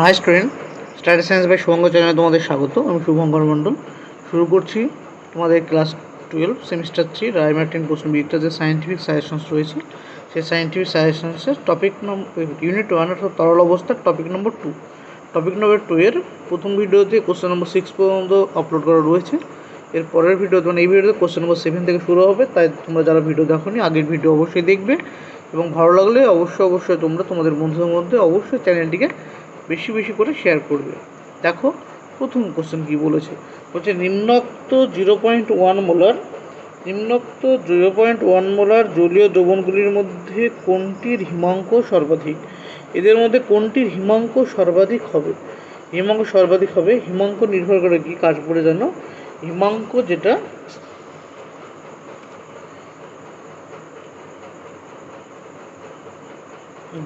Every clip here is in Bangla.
Hi student status science by Shubhanga চ্যানেলে তোমাদের স্বাগত। আমি শুভঙ্কর মণ্ডল। শুরু করছি তোমাদের class twelve semester three Ray Martin question বিগটা যে সায়েন্টিফিক সাজেশনস রয়েছে, সেই সায়েন্টিফিক সাজেশনসের টপিক নম্বর ইউনিট ওয়ান অর্থাৎ তরল অবস্থার topic number two topic number two এর প্রথম ভিডিওতে কোশ্চেন নম্বর সিক্স পর্যন্ত আপলোড করা রয়েছে। এর পরের ভিডিওতে মানে এই ভিডিওতে কোশ্চেন নম্বর সেভেন থেকে শুরু হবে, তাই তোমরা যারা ভিডিও দেখোনি, আগের ভিডিও অবশ্যই দেখবে। এবং ভালো লাগলে অবশ্যই অবশ্যই তোমরা তোমাদের বন্ধুদের মধ্যে অবশ্যই চ্যানেলটিকে বেশি বেশি করে শেয়ার করবে। দেখো, প্রথম কোশ্চেন কি বলেছে? বলছে, নিম্নোক্ত জিরো পয়েন্ট ওয়ান মোলার নিম্নোক্ত জিরো পয়েন্ট ওয়ান মোলার জলীয় দ্রবণগুলির মধ্যে কোনটির হিমাঙ্ক সর্বাধিক? এদের মধ্যে কোনটির হিমাঙ্ক সর্বাধিক হবে? হিমাঙ্ক সর্বাধিক হবে, হিমাঙ্ক নির্ভর করে কি কাজ করে জানো? হিমাঙ্ক যেটা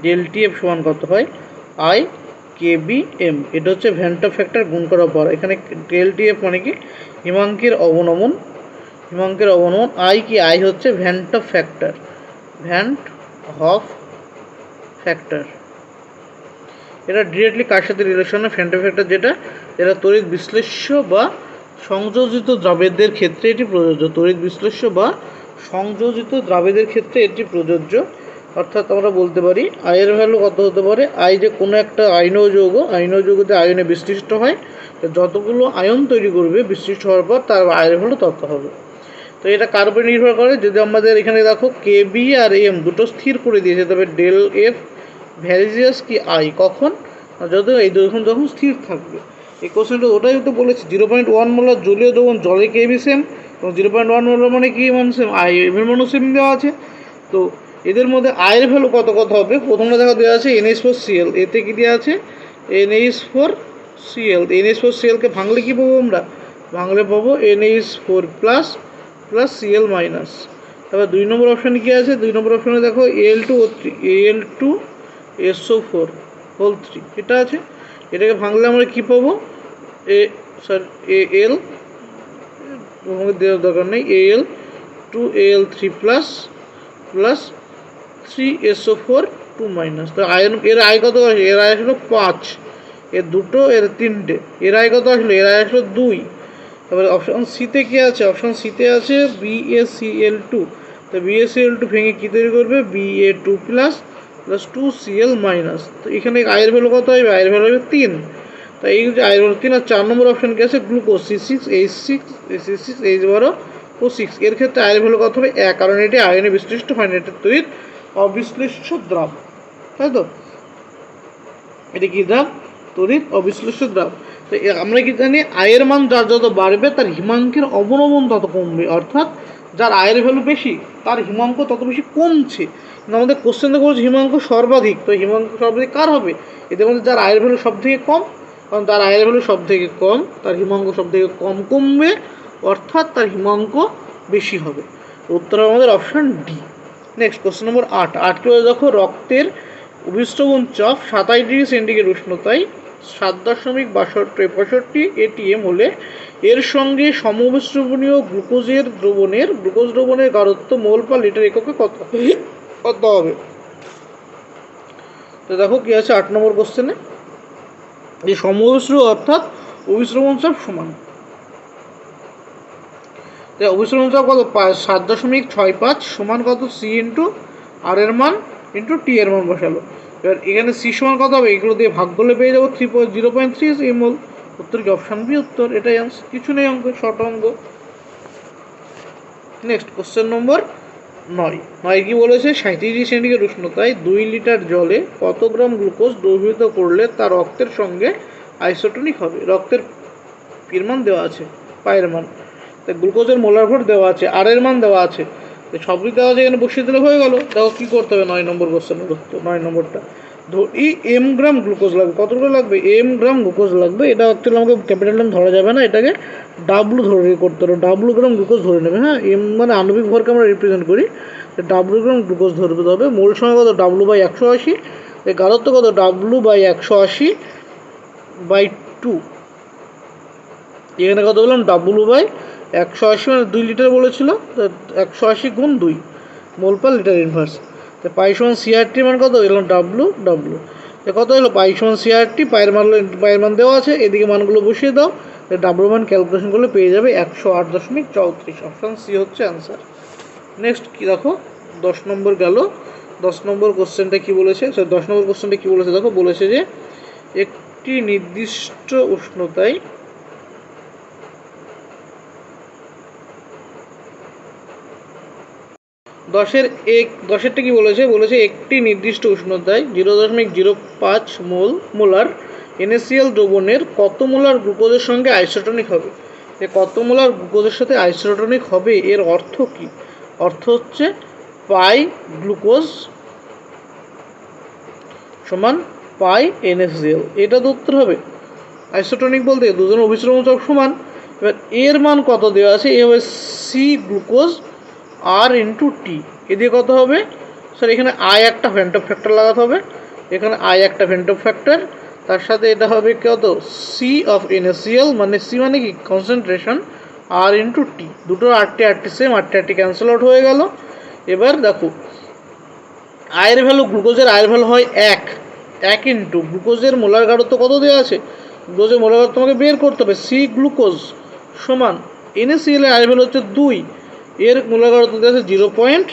ডেলটি এফ সমান কত হয়? আই কে বি এম এটা হচ্ছে ভ্যান্টা ফ্যাক্টর গুণ করার পর, এখানে ডেলটি এফ মানে কি? হিমাঙ্কের অবনমন হিমাঙ্কের অবনমন আই কি? আই হচ্ছে van't factor van't Hoff factor এটা ডিরেক্টলি কার সাথে রিলেশনে ফ্যান্টা ফ্যাক্টর যেটা এটা তড়িৎ বিশ্লেষ্য বা সংযোজিত দ্রাবেদের ক্ষেত্রে এটি প্রযোজ্য। তড়িৎ বিশ্লেষ্য বা সংযোজিত দ্রাবেদের ক্ষেত্রে এটি প্রযোজ্য। অর্থাৎ আমরা বলতে পারি আয়ের ভ্যালু কত হতে পারে? আই যে কোনো একটা আইনও যৌগ আইনও যৌগতে আয়নে বিশিষ্ট হয়। যতগুলো আয়ন তৈরি করবে বিশিষ্ট হওয়ার পর তার আয়ের ভ্যালু তত হবে। তো এটা কার উপরে নির্ভর করে? যদি আমাদের এখানে দেখো কে বি আর এম দুটো স্থির করে দিয়েছে, তবে ডেল এফ ভ্যারিজিয়াস কি আই কখন? যত এই যখন যখন স্থির থাকবে। এই কোশ্চেনটা ওটাই তো বলেছি জিরো পয়েন্ট ওয়ান মোলার জলীয় দ্রবণ জলে কে বি সেম এবং জিরো পয়েন্ট ওয়ান মোলার মানে কি? মান সেম আই এমের মানও সেম দেওয়া আছে। তো এদের মধ্যে আয়ের ভ্যালু কত কত হবে? প্রথমটা দেখা দেওয়া আছে এনএইচ ফোর সিএল এতে কি দেওয়া আছে? NH four CL NS four CLK ভাঙলে কী পাবো আমরা? ভাঙলে পাবো NH four plus plus CL minus তারপর দুই নম্বর অপশানে কী আছে? দুই নম্বর অপশানে দেখো L two O three L two SO four whole three এটা আছে। এটাকে ভাঙলে আমরা কী পাবো? এ সরি এ এল দেওয়ার দরকার নেই। A L two L three plus plus three SO four two minus তো আয়ন এর আয় কত আসলো এর আয় আসলো পাঁচ এর দুটো এর তিনটে এর আয় কত আসলো এর আয় আসলো দুই তারপরে অপশান সিতে কী আছে অপশান সিতে আছে B A C L two তো B A C L two ভেঙে কী তৈরি করবে BA two plus plus two CL minus তো এখানে আয়ের ভ্যালু কত হবে আয়ের ভ্যালু হবে তিন তো এই আয়ের ভ্যালু তিন আর চার নম্বর অপশান কী আছে glucose C six H six C six H বারো ও সিক্স এর ক্ষেত্রে আয়ের ভ্যালু কত হবে এক কারণ এটি আয়নে বিশ্লিষ্ট হয় না এটা তৈরি অবিশ্লিষ্ট দ্রাব তাই তো? এটা কি দ্রাব তড়িৎ অবিশ্লিষ্ট দ্রাব তো আমরা কি জানি, আয়ের মান যার যত বাড়বে, তার হিমাঙ্কের অবনমন তত কমবে। অর্থাৎ যার আয়ের ভ্যালু বেশি, তার হিমাঙ্ক তত বেশি কমছে। আমাদের কোশ্চেন তো হিমাঙ্ক সর্বাধিক। তো হিমাঙ্ক সর্বাধিক কার হবে? এদের মধ্যে যার আয়ের ভ্যালু সব থেকে কম, কারণ তার আয়ের ভ্যালু সব থেকে কম, তার হিমাঙ্ক সব থেকে কম কমবে, অর্থাৎ তার হিমাঙ্ক বেশি হবে। উত্তর আমাদের option D next question number আট আট করে দেখো, রক্তের অভিষ্টগুণ চাপ সাতাশ ডিগ্রি সেন্টিগ্রেড উষ্ণতায় সাত দশমিক বাষট্টি, পঁয়ষট্টি এটিএম হলে এর সঙ্গে সমবিশ্রবণীয় গ্লুকোজের দ্রবণের, গ্লুকোজ দ্রবণের গাঢ়ত্ব মোল বা লিটার এককে কত কত হবে? তো দেখো কি আছে, আট নম্বর কোশ্চেনে যে সমবিশ্র অর্থাৎ অভিশ্রবণ চাপ সমান। তাই অভিশ্রবণ চাপ কত সাত দশমিক ছয় পাঁচ সমান কত? সি ইন্টু আর এর মান ইন্টু টি এর মান বসালো। এবার এখানে সি সমান কত হবে? এগুলো দিয়ে ভাগ করলে পেয়ে যাব three point zero point three ML উত্তর কি? অপশান বি উত্তর। এটাই আনসার কিছু নেই অঙ্ক, শর্ট অঙ্ক। নেক্সট কোশ্চেন নম্বর নয়। নয় কি বলেছে? সাঁত্রিশ সেন্টিগ্রেড উষ্ণতায় দুই লিটার জলে কত গ্রাম গ্লুকোজ দ্রবীভূত করলে তা রক্তের সঙ্গে আইসোটনিক হবে? রক্তের মান দেওয়া আছে, পায়ের মান। তা গ্লুকোজের মোলার ভোট দেওয়া আছে, আর এর মান দেওয়া আছে। তো সবই দেওয়া আছে এখানে বসিয়ে দিলে হয়ে গেল। দেখো কী করতে হবে নয় নম্বর কোশ্চেনের নয় নম্বরটা। ধরি এম গ্রাম গ্লুকোজ লাগবে কতটুকু লাগবে? এম গ্রাম গ্লুকোজ লাগবে, এটা অ্যাকচুয়ালি আমাকে ক্যাপিটাল নাম ধরা যাবে না, এটাকে ডাব্লু ধরে করতে হবে। ডাব্লু গ্রাম গ্লুকোজ ধরে নেবে হ্যাঁ? এম মানে আণবিক ভরকে আমরা রিপ্রেজেন্ট করি। ডাব্লু গ্রাম গ্লুকোজ ধরতে হবে। মূল সময় কত? ডাব্লু বাই একশো আশি। এই গাঢ়ত্ব কত? ডাব্লু বাই একশো আশি বাই টু এখানে কত বললাম? ডাব্লু বাই একশো আশি মানে দুই লিটার বলেছিল, তো একশো আশি গুণ দুই, মোল পার লিটার ইনভার্স তো পাই সমান সিআরটি মান কত? এলাম ডাব্লু ডাব্লু এ কত হলো? পাই সমান সিআরটি পায়ের মান পায়ের মান দেওয়া আছে, এদিকে মানগুলো বসিয়ে দাও। ডাব্লু মান ক্যালকুলেশন করলে পেয়ে যাবে একশো আট দশমিক চৌত্রিশ অপশান সি হচ্ছে অ্যান্সার নেক্সট কী দেখো? দশ নম্বর গেল। দশ নম্বর কোশ্চেনটা কি বলেছে? সরি দশ নম্বর কোশ্চেনটা কি বলেছে? দেখো, বলেছে যে একটি নির্দিষ্ট উষ্ণতায় দশের এক, দশেরটা কি বলেছে? বলেছে একটি নির্দিষ্ট উষ্ণতায় জিরো দশমিক জিরো পাঁচ মোল, মোলার এনএসিএল দ্রবণের কত মোলার গ্লুকোজের সঙ্গে আইসোটনিক হবে? যে কত মোলার গ্লুকোজের সাথে আইসোটনিক হবে? এর অর্থ কি? অর্থ হচ্ছে পাই গ্লুকোজ সমান পাই এনএসিএল। এটা তো উত্তর হবে আইসোটনিক বলতে দুজন অভিশ্রম সমান। এবার এর মান কত দেওয়া আছে? এ হবে সি গ্লুকোজ আর ইন্টু টি এদিকে কত হবে? স্যার এখানে আই একটা ভেন্টপ ফ্যাক্টর লাগাতে হবে। এখানে আই একটা ভেন্টপ ফ্যাক্টর তার সাথে এটা হবে কত? C of N A C L মানে সি মানে কি? কনসেন্ট্রেশন আর ইন্টু টি দুটো আটটি আটটি সেম আটটি আটটি ক্যান্সেল আউট হয়ে গেল। এবার দেখো আয়ের ভ্যালু গ্লুকোজের আয়ের ভ্যালু হয় এক। এক ইন্টু গ্লুকোজের মোলার গাঢ়ত্ব কত দেওয়া আছে? গ্লুকোজের মোলার গাঢ়ত্ব তোমাকে বের করতে হবে। সি গ্লুকোজ সমান এনএসিএল এর আয়ের ভ্যালু হচ্ছে দুই। এর মোলার দেওয়া আছে zero point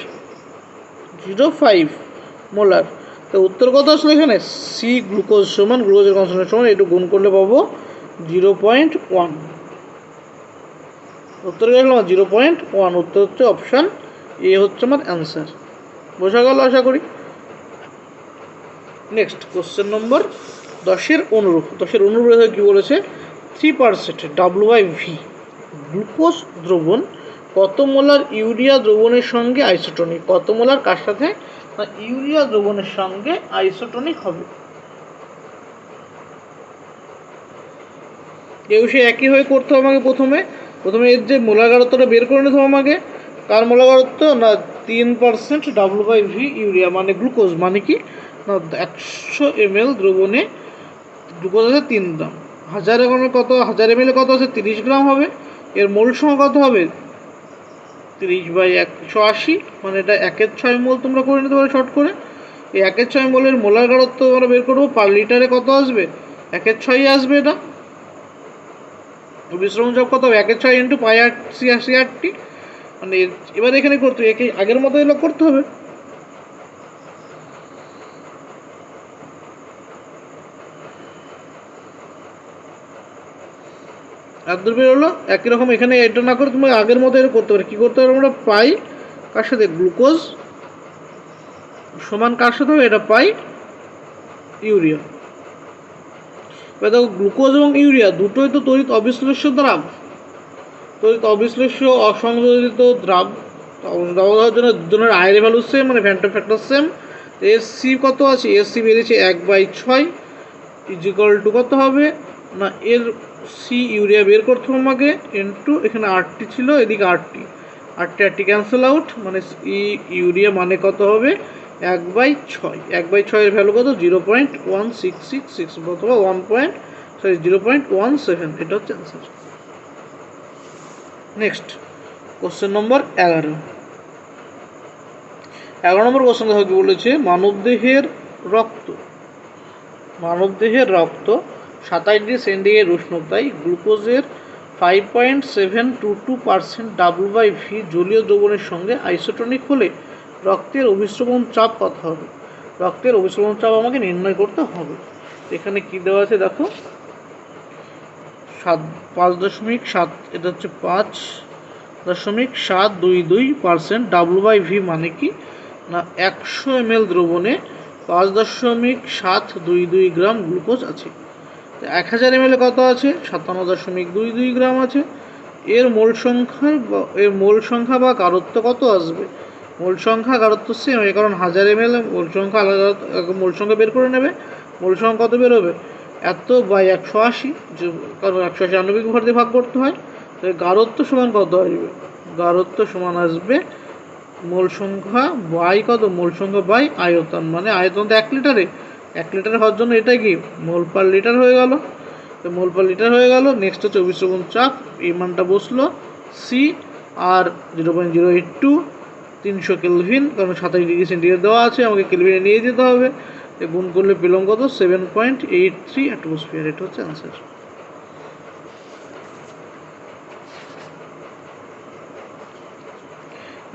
zero five molar. তো উত্তর কত আসলে এখানে? সি গ্লুকোজ সমান, গ্লুকোজের কনসেন্ট্রেশন সমান একটু গুণ করলে পাবো জিরো পয়েন্ট ওয়ান। উত্তর গেলাম জিরো পয়েন্ট ওয়ান। উত্তর হচ্ছে অপশান এ হচ্ছে আমার অ্যান্সার। বোঝা গেল আশা করি? নেক্সট, কোশ্চেন নম্বর দশের অনুরূপ। দশের অনুরূপ কী বলেছে? Three percent W by V glucose দ্রবণ কত মোলার ইউরিয়া দ্রবণের সঙ্গে আইসোটনিক? কত মোলার? কার সাথে? ইউরিয়া দ্রবণের সঙ্গে আইসোটনিক হবে। এও সে একই হয়ে করতে হবে আমাকে প্রথমে। প্রথমে এর যে মোলাগারত্বটা বের করে নিতে হবে আমাকে কার মোলাগারত্ব না তিন percent W by V urea মানে গ্লুকোজ মানে কি? না, একশো এম এল দ্রবণে গ্লুকোজ আছে তিন গ্রাম। হাজার এমএল কত, হাজার এম এল কত আছে? তিরিশ গ্রাম হবে। এর মোল সংখ্যা কত হবে? তিরিশ বাই একশো আশি মানে এটা একের ছয় মোল তোমরা করে নিতে পারো শর্ট করে। এই একের ছয় মোলের মোলার গাঢ়ত্ব আমরা বের করব পার লিটারে কত আসবে? একের ছয়ই আসবে এটা। বিশ্রম জব কত হবে? একের ছয় ইন্টু পাই আট সি আশি আটটি মানে এবার এখানে করতে একে আগের মতোই এগুলো করতে হবে। আর দূর বের হলো, একই রকম এখানে এটা না করে তুমি আগের মতো এটা করতে পারো। কী করতে পারো আমরা পাই কার সাথে? গ্লুকোজ সমান কার সাথে হবে? এটা পাই ইউরিয়া। এবার দেখো, গ্লুকোজ এবং ইউরিয়া দুটোই তো তড়িৎ অবিশ্লেষ্য দ্রাব। তড়িৎ অবিশ্লেষ্য অসংযোজিত দ্রাব। দেওয়ার জন্য দুজনের আয়ের ভ্যালু সেম মানে van't factor same S C কত আছে? এস সি বেরিয়েছে এক বাই ছয় ইজিক্যাল টু কত হবে? না, এর সি ইউরিয়া বের করতে হবে আমাকে টু এখানে আটটি ছিল, এদিকে আটটি আটটি আটটি ক্যান্সেল আউট মানে ই ইউরিয়া মানে কত হবে? এক বাই ছয়। এক বাই ছয়ের ভ্যালু কত? Zero point one six six six অথবা one point sorry zero point one seven এটা হচ্ছে অ্যান্সার নেক্সট কোশ্চেন নম্বর এগারো। এগারো নম্বর কোশ্চেন কি বলেছে? মানবদেহের রক্ত। মানবদেহের রক্ত সাতাশ ডিগ্রি সেন্টিগ্রেড উষ্ণতায় গ্লুকোজের five point seven two two percent W by V জলীয় দ্রবণের সঙ্গে আইসোটনিক হলে রক্তের অভিশ্রবণ চাপ কত হবে? রক্তের অভিশ্রবণ চাপ আমাকে নির্ণয় করতে হবে। এখানে কি দেওয়া আছে দেখো? সাত, পাঁচ দশমিক সাত, এটা হচ্ছে পাঁচ দশমিক সাত দুই দুই পার্সেন্ট ডাব্লু বাই ভি মানে কি? না, একশো এম এল দ্রবণে পাঁচ দশমিক সাত দুই দুই গ্রাম গ্লুকোজ আছে। এক হাজার এম কত আছে? সাতান্ন দশমিক দুই দুই গ্রাম আছে। এর মোল সংখ্যা এর মোল সংখ্যা বা গারত্ব কত আসবে? মোল সংখ্যা গারত্ব সেম এই কারণ হাজার এম মোল সংখ্যা আলাদা মোল সংখ্যা বের করে নেবে। মোল সংখ্যা কত বেরোবে? এত বাই একশো আশি কারণ একশো আশি আনব্বই ঘর দিয়ে ভাগ করতে হয়। তাহলে গারত্ব সমান কত আসবে? গারত্ব সমান আসবে মোল সংখ্যা বাই কত? মোল সংখ্যা বাই আয়তন। মানে আয়তন তো এক লিটারে। এক লিটার হওয়ার জন্য এটা কি? মোল পার লিটার হয়ে গেল। তো মোল পার লিটার হয়ে গেল নেক্সট হচ্ছে চব্বিশ অভিশ্রবণ চাপ। এই মানটা বসল C R zero point zero eight two তিনশো কেলভিন, কারণ সাতাশ ডিগ্রি সেন্টিগ্রেড দেওয়া আছে, আমাকে কেলভিনে নিয়ে যেতে হবে। গুণ করলে পেলাম কত? Seven point eight three atmosphere এটা হচ্ছে অ্যান্সার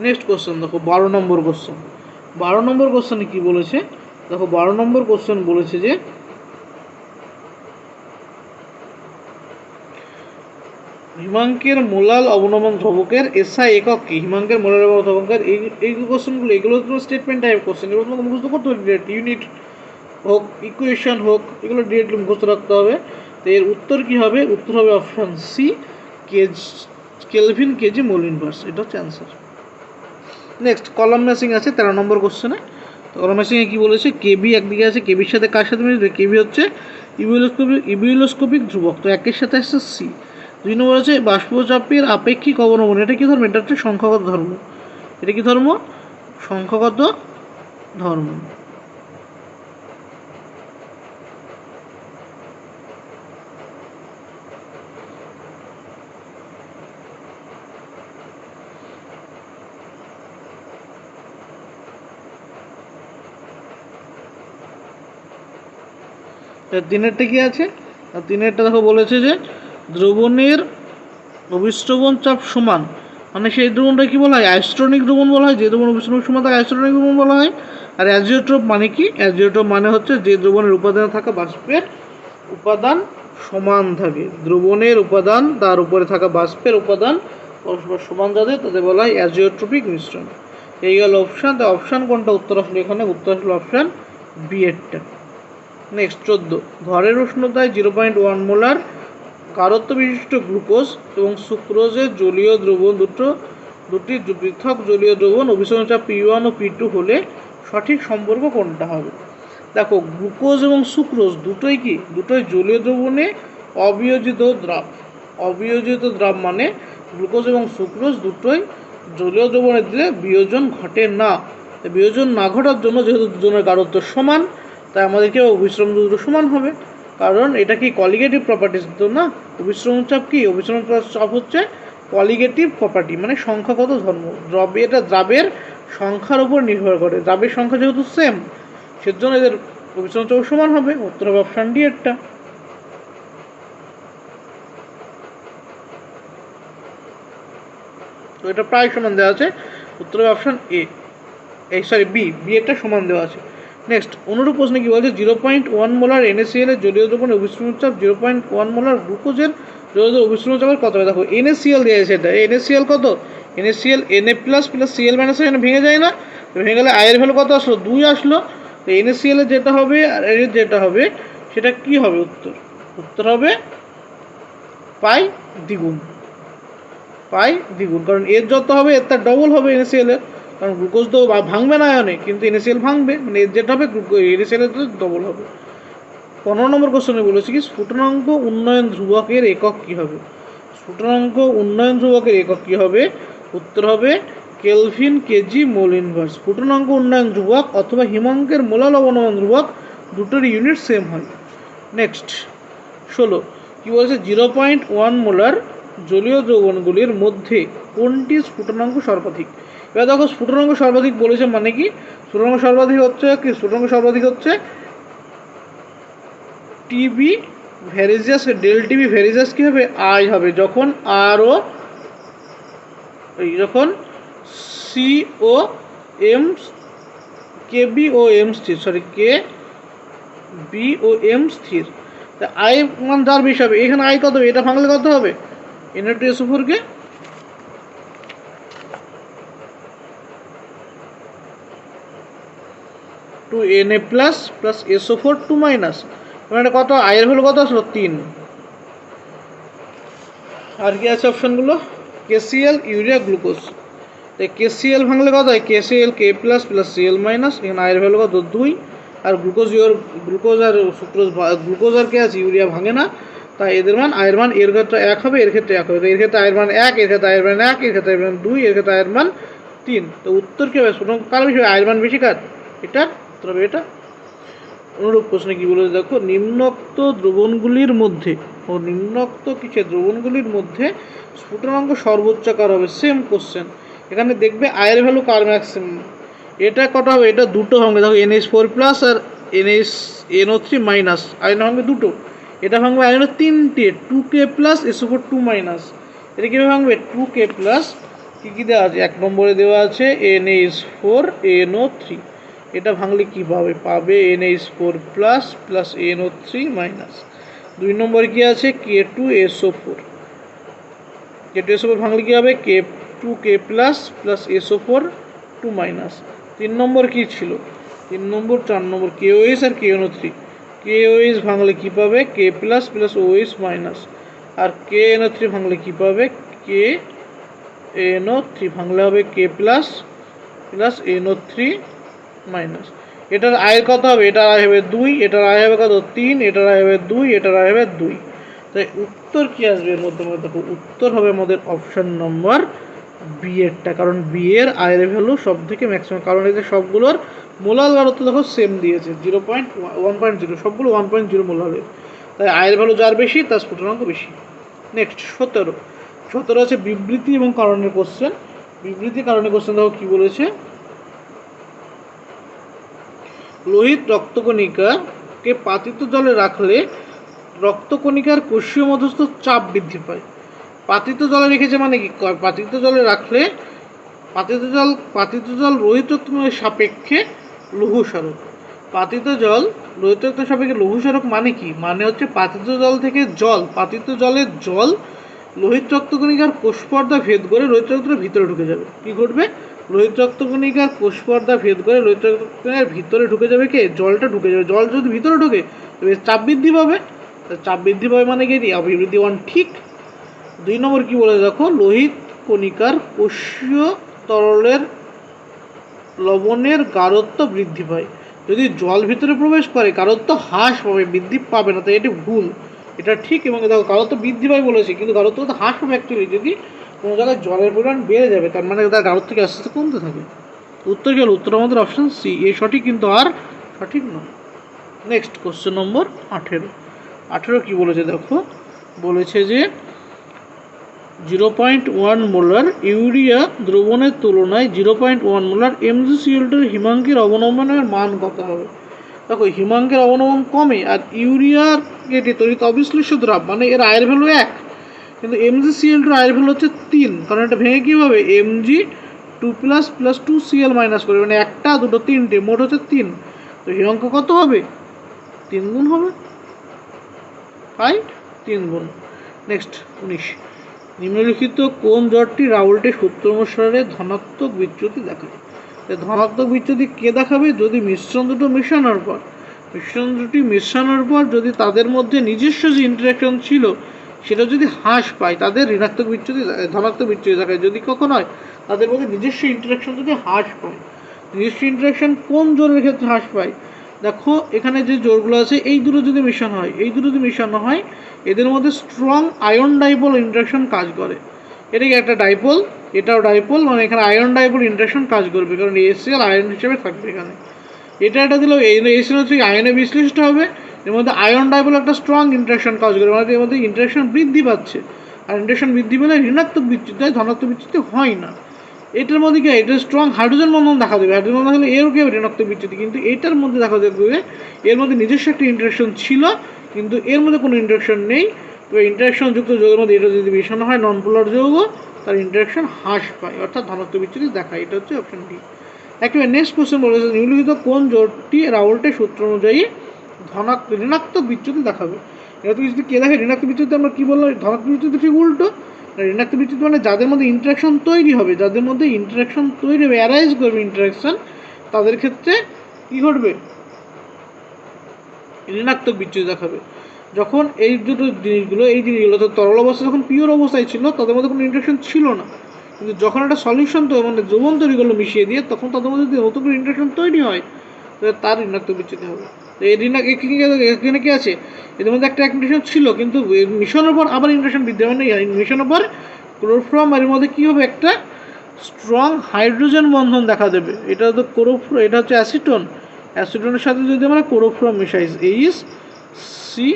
নেক্সট কোশ্চেন দেখো, বারো নম্বর কোশ্চেন বারো নম্বর কোশ্চেনে কি বলেছে? দেখো, বারো নম্বর কোশ্চেন বলেছে যে, হিমাঙ্কের মোলাল অবনমন ধ্রুবকের এসআই একক কি? হিমাঙ্কের মোলাল অবনমন ধ্রুবকের এই এই কোশ্চেনগুলো এগুলো তো স্টেটমেন্ট টাইপ কোশ্চেন এগুলো তোমাকে মুখস্থ করতে হবে ডিরেক্ট ইউনিট হোক ইকুয়েশন হোক, এগুলো ডিরেক্টলি মুখস্থ রাখতে হবে। তো এর উত্তর কি হবে? উত্তর হবে অপশন সি কেজ, কেলভিন কেজি মোল ইনভার্স এটা হচ্ছে অ্যান্সার নেক্সট কলাম ম্যাচিং আছে তেরো নম্বর কোশ্চেনে কলাম কি কী বলেছে? কেবি একদিকে আছে, কেবির সাথে কার সাথে মিলবে কেবি হচ্ছে ইবিউলোস্কোপিক ইবিউলোস্কোপিক ধ্রুবক। তো একের সাথে আসছে সি। দুই নম্বর আছে বাষ্পচাপের আপেক্ষিক অবনমন। এটা কি ধর্ম? এটা হচ্ছে সংখ্যাগত ধর্ম। এটা কি ধর্ম? সংখ্যাগত ধর্ম। তিনেরটা কি আছে? তিনেরটা দেখো বলেছে যে, দ্রবণের অবিশ্রবণ চাপ সমান। মানে সেই দ্রবণটা কি বলা হয়? অ্যাস্ট্রনিক দ্রবণ বলা হয়। যে দ্রবণ অবিশ্রবণ সমান তাকে অ্যাস্ট্রনিক দ্রবণ বলা হয়। আর অ্যাজিওট্রপ মানে কি? অ্যাজিওট্রপ মানে হচ্ছে যে দ্রবণের উপাদানে থাকা বাষ্পের উপাদান সমান থাকে। দ্রবণের উপাদান তার উপরে থাকা বাষ্পের উপাদান পরস্পর সমান যাদের, তাদের বলা হয় অ্যাজিওট্রপিক মিশ্রণ। এই গেল অপশান। তো অপশান কোনটা? উত্তর আসলে এখানে। উত্তর আসলে অপশান বি এরটা নেক্সট চোদ্দ। ঘরের উষ্ণতায় জিরো পয়েন্ট ওয়ান মোলার কারত্ব বিশিষ্ট গ্লুকোজ এবং সুক্রোজের জলীয় দ্রবণ দুটো, দুটি পৃথক জলীয় দ্রবণ অভিসরণচাপ পি ওয়ান ও পি টু হলে সঠিক সম্পর্ক কোনটা হবে? দেখো, গ্লুকোজ এবং সুক্রোজ দুটোই কি? দুটোই জলীয় দ্রবণে অবিয়োজিত দ্রাব। অবিয়োজিত দ্রাব মানে গ্লুকোজ এবং সুক্রোজ দুটোই জলীয় দ্রবণে দিলে বিয়োজন ঘটে না। বিয়োজন না ঘটার জন্য যেহেতু দুজনের গাঢ়ত্ব সমান তাই আমাদেরকে অভিশ্রম দুটো সমান হবে। কারণ এটা কি কলিগেটিভ প্রপার্টিস তো না? অভিশ্রম চাপ কি? অবিশ্রম চাপ হচ্ছে কলিগেটিভ প্রপার্টি মানে সংখ্যাগত ধর্ম। দ্রব্য এটা দ্রাবের সংখ্যার উপর নির্ভর করে। দ্রাবের সংখ্যা যেহেতু সেম সেজন্য এদের অভিশ্রম চাপ সমান হবে। উত্তর হবে অপশান ডি এরটা তো এটা প্রায় সমান দেওয়া আছে। উত্তর অপশান এ এই সরি বি বি একটা সমান দেওয়া আছে। নেক্সট অনুরূপ প্রশ্নে কি বলছে? Zero point one molar NACL এর জলীয় দ্রবণ অবিশ্রম চাপ জিরো পয়েন্ট ওয়ান মোলার গ্লুকোজের জলীয় অবিশ্রম চাপের কত? দেখো এনএসিএল দেওয়া আছে এটা। এনএসিএল কত? NACL NA plus plus CL minus এখানে ভেঙে যায় না। ভেঙে গেলে আয়ের ভ্যালু কত আসলো? দুই আসলো। তো এনএসিএল এর যেটা হবে আর এর যেটা হবে, সেটা কি হবে? উত্তর। উত্তর হবে পাই দ্বিগুণ। পাই দ্বিগুণ। কারণ এর যত হবে, এর তার ডবল হবে এনএসিএল এর। কারণ গ্লুকোজ তো ভাঙবে না আয়নে কিন্তু এনএসিএল ভাঙবে মানে যেটা হবে এনএসিএল তো ডবল হবে। পনেরো নম্বর কোশ্চেনে বলেছি কি, স্ফুটনাঙ্ক উন্নয়ন ধ্রুবকের একক কী হবে? স্ফুটনাঙ্ক উন্নয়ন ধ্রুবকের একক কী হবে? উত্তর হবে কেলভিন কেজি মোল ইনভার্স স্ফুটনাঙ্ক উন্নয়ন ধ্রুবক অথবা হিমাঙ্কের মোলাল অবনমন ধ্রুবক দুটোর ইউনিট সেম হয়। নেক্সট ষোলো, কি বলছে? জিরো পয়েন্ট ওয়ান মোলার জলীয় যৌবনগুলির মধ্যে কোনটি স্ফুটনাঙ্ক সর্বাধিক? এবার দেখো স্ফুটনাঙ্ক সর্বাধিক বলেছে মানে কি? স্ফুটনাঙ্ক সর্বাধিক হচ্ছে কি? স্ফুটনাঙ্ক সর্বাধিক হচ্ছে TB varies as del TB varies as কী হবে? আই হবে। যখন আর ও এই যখন C O M K B O M স্থির sorry K B O M স্থির। তা আই মান যার বেশি হবে? এখানে আই কত হবে? এটা ভাঙলে কত হবে? এন টু এস ফোরকে two N A plus plus SO four two minus. মানে কত? আয়ের ভ্যালু কত আসলো? তিন। আর কি আছে অপশানগুলো? K C L urea glucose তো কেসিএল ভাঙলে কত হয়? KCL K plus plus CL minus এখানে আয়ের ভ্যালু কত? দুই। আর গ্লুকোজ ইউর গ্লুকোজ আর সুক্রোজ গ্লুকোজ আর কে আছে? ইউরিয়া ভাঙে না। তাই এদের মান আয়ের মান এর ক্ষেত্রে এক হবে, এর ক্ষেত্রে এক হবে। এর ক্ষেত্রে আয়ের মান এক, এর ক্ষেত্রে আয়ের মান এক, এর ক্ষেত্রে আয়ের মান দুই, এর ক্ষেত্রে আয়ের মান তিন। তো উত্তর কী হবে? সুতরাং কার বেশি? আয়ের মান বেশি কার? এটা উত্তর হবে এটা। অনুরূপ প্রশ্নে কি বলেছে? দেখো, নিম্নোক্ত দ্রবণগুলির মধ্যে ও নিম্নোক্ত কিসের দ্রবণগুলির মধ্যে স্ফুটনাঙ্ক সর্বোচ্চ কার হবে। সেম কোশ্চেন এখানে দেখবে আয়ের ভ্যালু কার ম্যাক্সিমাম এটা কটা হবে? এটা দুটো হবে। দেখো এনএস ফোর প্লাস আর এনএস এনও থ্রি মাইনাস আয়ন ভাঙবে দুটো। এটা ভাঙবে আয়ন তিনটে। Two K plus SO four two minus এটা কীভাবে ভাঙবে? টু কে প্লাস কী কী দেওয়া আছে? এক নম্বরে দেওয়া আছে N H four NO three এটা ভাঙলে কী পাবে? পাবে N H four plus plus NO three minus দুই নম্বরে কী আছে? K two SO four K two SO four ভাঙলে কী হবে? K two K plus plus SO four two minus তিন নম্বর কী ছিল? তিন নম্বর, চার নম্বর কে ওএস আর K NO three K OS ভাঙলে কী পাবে? K plus plus OS minus আর কে এনও থ্রি ভাঙলে কী পাবে? কে এনও থ্রি ভাঙলে হবে K plus plus NO three minus. এটার আয়ের কত হবে? এটার আয় হবে দুই, এটার আয় হবে কত? তিন, এটার আয় হবে দুই, এটার আয় হবে দুই। তাই উত্তর কি আসবে এর মধ্যে? মধ্যে দেখো, উত্তর হবে আমাদের অপশন নম্বর বি এরটা কারণ বি এর আয়ের ভ্যালু সব থেকে ম্যাক্সিমাম কারণ যে সবগুলোর মোলাল গারত্ব দেখো সেম দিয়েছে। Zero point one point zero সবগুলো ওয়ান পয়েন্ট জিরো মোলালের তাই আয়ের ভ্যালু যার বেশি, তার স্ফুটনাঙ্ক বেশি। নেক্সট সতেরো। সতেরো আছে বিবৃতি এবং কারণের কোশ্চেন বিবৃতি কারণের কোশ্চেন দেখো কী বলেছে? লোহিত রক্তকণিকাকে পাতিত জলে রাখলে রক্তকণিকার কোষীয় মধ্যস্থ চাপ বৃদ্ধি পায়। পাতিত জলে রেখেছে মানে কি? পাতিত জলে রাখলে পাতিত জল পাতিত জল রোহিত রক্তকণিকার সাপেক্ষে স্মারক পাতিত জল রক্তের সাপেক্ষে লৌহ স্মারক মানে কি? মানে হচ্ছে পাতিত জল থেকে জল, পাতিত জলের জল লোহিত রক্তকণিকার কোষপর্দা ভেদ করে লোহিত রক্তের ভিতরে ঢুকে যাবে। কি ঘটবে? লোহিত রক্তকণিকার কোষপর্দা ভেদ করে লোহিত রক্তকণিকার ভিতরে ঢুকে যাবে কে? জলটা ঢুকে যাবে। জল যদি ভিতরে ঢুকে, তবে চাপ বৃদ্ধি পাবে। চাপ বৃদ্ধি পাবে মানে কি? অভিবৃদ্ধি ওয়ান ঠিক দুই নম্বর কি বলে দেখো? লোহিত কণিকার কোষীয় তরলের লবণের গাঢ়ত্ব বৃদ্ধি পায়। যদি জল ভিতরে প্রবেশ করে, গাঢ়ত্ব হ্রাস পাবে, বৃদ্ধি পাবে না, তাই এটি ভুল। এটা ঠিক এবং দেখো, গাঢ়ত্ব বৃদ্ধি পায় বলেছে, কিন্তু গাঢ়ত্ব তো হ্রাস পাবে অ্যাকচুয়ালি যদি কোনো জায়গায় জলের পরিমাণ বেড়ে যাবে, তার মানে তার গাঢ়ত্ব থেকে আস্তে আস্তে কমতে থাকে? উত্তর হলো? উত্তর আমাদের অপশান সি এই সঠিক কিন্তু আর সঠিক নয়। নেক্সট কোশ্চেন নম্বর আঠেরো। আঠেরো কী বলেছে দেখো? বলেছে যে zero point one molar urea দ্রবণের তুলনায় জিরো পয়েন্ট ওয়ান মোলার এমজিসিএলটির হিমাঙ্কের অবনমনের মান কত হবে? দেখো, হিমাঙ্কের অবনমন কমে আর ইউরিয়ার কেটে তৈরি অবিশ্লেষ্য দ্রাব মানে এর আয়ের ভ্যালু এক। কিন্তু এমজিসিএলটির আয়ের ভ্যালু হচ্ছে তিন। কারণ এটা ভেঙে কী হবে MG two plus plus two CL minus করবে মানে একটা, দুটো, তিনটে, মোট হচ্ছে তিন। তো হিমাঙ্ক কত হবে? তিন গুণ হবে। তাই তিন গুণ। নেক্সট উনিশ। নিম্নলিখিত কোন জ্বরটি রাউল্টের সূত্র অনুসারে ধনাত্মক বিচ্যুতি দেখায়? ধনাত্মক বিচ্যুতি কে দেখাবে? যদি মিশ্রণ দুটো মেশানোর পর। মিশ্রণ দুটি মেশানোর পর যদি তাদের মধ্যে নিজস্ব যে ইন্টারাকশন ছিল সেটা যদি হ্রাস পায়, তাদের ঋণাত্মক বিচ্যুতি, ধনাত্মক বিচ্যুতি দেখায়। যদি কখনো হয়, তাদের মধ্যে নিজস্ব ইন্টারাকশন যদি হ্রাস পায়, নিজস্ব ইন্টারাকশন কোন জোরের ক্ষেত্রে হ্রাস পায়? দেখো, এখানে যে জোরগুলো আছে, এই দুটো যদি মেশানো হয়, এই দুটো যদি মেশানো হয়, এদের মধ্যে স্ট্রং আয়ন ডাইপোল ইন্টারাকশন কাজ করে। এটা কি একটা ডাইপোল এটাও ডাইপোল মানে এখানে আয়ন ডাইপোল ইন্টারাকশন কাজ করবে, কারণ এসিএল আয়ন হিসেবে থাকবে এখানে। এটা এটা দিলেও এসিএল হচ্ছে আয়নে বিশ্লিষ্ট হবে এর মধ্যে আয়ন ডাইপোল একটা স্ট্রং ইন্টারাকশন কাজ করে মানে এর মধ্যে ইন্টারাকশন বৃদ্ধি পাচ্ছে। আর ইন্টারাকশন বৃদ্ধি পেলে ঋণাত্মক বিচ্যুতি হয় ধনাত্মক বিচ্যুতি হয় না। এটার মধ্যে কি এটা স্ট্রং হাইড্রোজেন বন্ধন দেখা দেবে। হাইড্রোজেন বন্ধন হলে এরও কি ঋণাত্মক বিচ্যুতি। কিন্তু এটার মধ্যে দেখা যাবে এর মধ্যে নিজস্ব একটা ইন্টারাকশন ছিল, কিন্তু এর মধ্যে কোনো ইন্টারাকশন নেই। তো ইন্টারাকশন যুক্ত যৌগের মধ্যে এটা যদি মেশানো হয় নন পোলার যৌগ, তার ইন্টারাকশন হ্রাস পায়। অর্থাৎ ধনাত্মক বিচ্যুতি দেখায়। এটা হচ্ছে অপশন ডি একেবারে নেক্সট কোশ্চেন বলেছে নিম্নলিখিত কোন জোটটি রাউল্টের সূত্র অনুযায়ী ধনাত্মক ঋণাত্মক বিচ্যুতি দেখাবে। ঋণাত্মক বিচ্যুতি কে দেখে ঋণাত্মক বিচ্যুতি, আমরা কী বললাম? ধনাত্মক বিচ্যুতি ঠিক উল্টো। ঋণাত্মক বিচ্যুতি মানে যাদের মধ্যে ইন্টারাকশন তৈরি হবে, যাদের মধ্যে ইন্টারাকশন তৈরি হবে অ্যারাইজ করবে ইন্টারাকশন তাদের ক্ষেত্রে কী ঘটবে? ঋণাত্মক বিচ্যুতি দেখাবে। যখন এই দুটো জিনিসগুলো, এই জিনিসগুলো তো তরল অবস্থা যখন পিওর অবস্থায় ছিল, তাদের মধ্যে কোনো ইন্টারাকশন ছিল না। কিন্তু যখন একটা সলিউশন তো মানে যৌবন তৈরি করল মিশিয়ে দিয়ে, তখন তাদের মধ্যে যদি নতুন করে ইন্টারাকশন তৈরি হয়, তাহলে তার ঋণাত্মক বিচ্যুতি হবে। তো ঋণাক এখানে কি আছে? এদের মধ্যে একটা ইন্টারাকশন ছিল, কিন্তু মিশনের পর আবার ইন্টারাকশন বৃদ্ধি মানে মিশনের পর ক্লোরোফ্রম এর মধ্যে কী হবে? একটা স্ট্রং হাইড্রোজেন বন্ধন দেখা দেবে। এটা তো ক্লোরোফ্রো এটা হচ্ছে অ্যাসিটন অ্যাসিটনের সাথে যদি আমরা ক্লোরোফ্রম মিশাই এইচ সি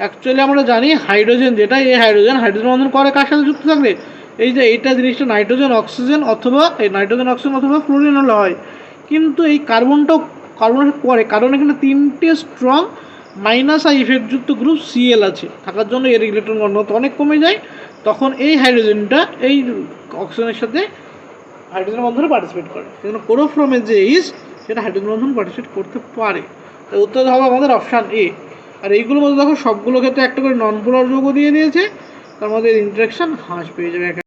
অ্যাকচুয়ালি আমরা জানি হাইড্রোজেন যেটা এই হাইড্রোজেন হাইড্রোজেন বন্ধন করে কার সাথে যুক্ত থাকলে? এই যে এইটা জিনিসটা নাইট্রোজেন অক্সিজেন অথবা এই নাইট্রোজেন অক্সিজেন অথবা ফ্লোরিন হলে হয়। কিন্তু এই কার্বনটাও কার্বনের সাথে করে কারণ এখানে তিনটে স্ট্রং মাইনাস আই ইফেক্টযুক্ত গ্রুপ সিএল আছে। থাকার জন্য এর ইলেকট্রন ঘনত্ব অনেক কমে যায়। তখন এই হাইড্রোজেনটা এই অক্সিজেনের সাথে হাইড্রোজেন বন্ধনে পার্টিসিপেট করে। সেজন্য ক্লোরোফ্রমের যে ইস সেটা হাইড্রোজেন বন্ধন পার্টিসিপেট করতে পারে। তাই উত্তর হবে আমাদের অপশান এ আর এইগুলোর মধ্যে দেখো সবগুলো ক্ষেত্রে একটা করে নন পোলার যৌগ দিয়ে দিয়েছে। তার মধ্যে ইন্টারাকশান হ্রাস পেয়ে যাবে।